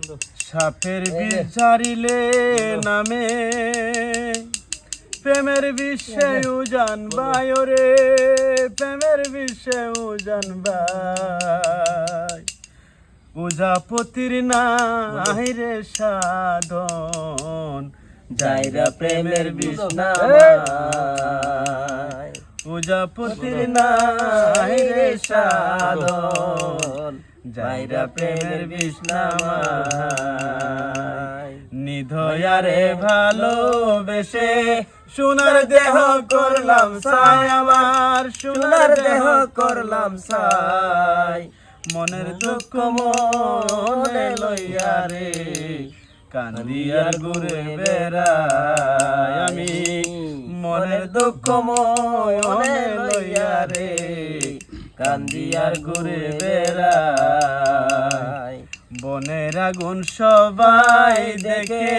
বন্ধু। সাপের ঝাড়িলে নামে প্রেমের বিশ্বে উজান বায় রে প্রেমের বিশ্বে উজান বাই। পূজাপতির নাই রে সাধন যাইরা প্রেমের বিষ্ণামায় পূজাপতির নাই রে সাধন যাইরা প্রেমের বিষ্ণামায় নিধয়ারে ভালোবেসে সোনার দেহ করলাম সাই আমার সোনার দেহ করলাম সাই মনের দুঃখ মনে লইয়া রে। কান্দিয়ার ঘুরে বেড়াই। আমি মনের দুঃখ মনে কান্দিয়ার ঘুরে বেড়াই। বনের আগুন সবাই দেখে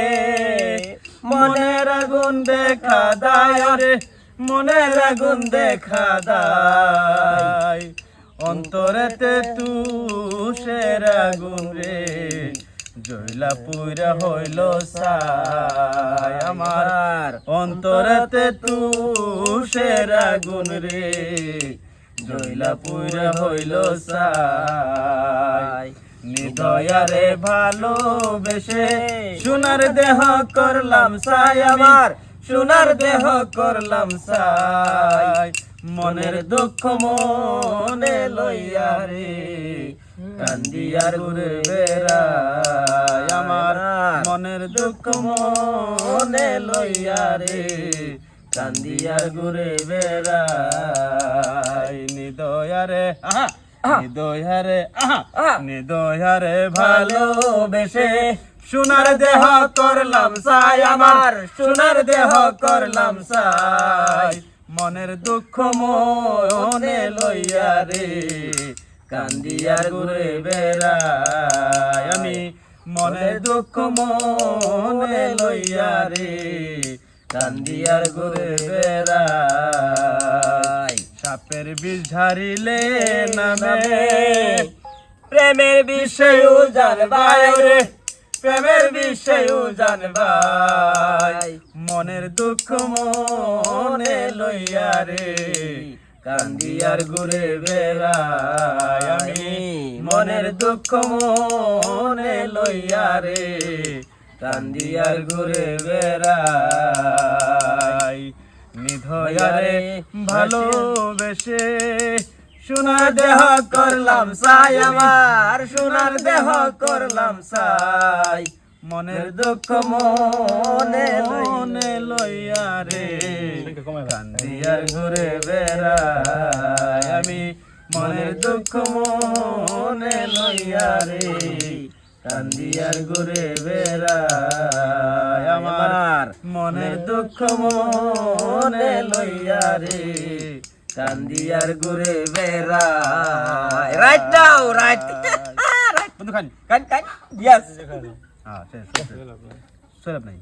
মনের আগুন দেখা দায় রে মনের আগুন দেখা দায়। অন্তরেতে তুষের আগুন রে জয়লা পুরা হইল সাই আমার অন্তরেতে তুষের আগুন রে জয়লা পুরা হইল সাই। নিদয়ারে ভালোবেসে সোনার দেহ করলাম সাই আমার সোনার দেহ করলাম সাই। মনের দুঃখ মনে লইয়া রে, কান্দিয়ার ঘুরে বেড়াই আমার। মনের দুঃখ মনে লইয়া রে, কান্দিয়ার ঘুরে বেড়াই নিদয়ারে আহা নিদয়ারে আহা নিদয়ারে ভালোবেসে সোনার দেহ করলাম সাই আমার সোনার দেহ করলাম সাই মনের দুঃখ মনে লইয়া রে কান্দিয়ার ঘুরে বেড়াই আমি। মনের দুঃখ মনে লইয়া রে কান্দিয়ার ঘুরে বেড়াই। সাপের বিষ ঝাড়িলে নামে। প্রেমের বিষয় জানবাই রে। প্রেমের বিষয় জানবাই মনের দুঃখ মনে লইয়া রে। কান্দিয়ার ঘুরে বেড়াই আমি। মনের দুঃখ মনে লইয়া রে। কান্দিয়ার ঘুরে বেড়াই নিধয়ারে ভালোবেসে সোনার দেহ করলাম সাই আমার সোনার দেহ করলাম সাই মনের দুঃখ মনে মনে লইয়া রে কান্দিয়ার ঘুরে বেড়াই আমি। মনের দুঃখ মনে লইয়া রে। কান্দিয়ার ঘুরে বেড়া আমার মনের দুঃখ মনে লইয়া রে। কান্দিয়ার ঘুরে বেড়া রাইট নাও রাইট রাইট বন্ধু খান খান খান ইয়েস হ্যাঁ শেষ নাই।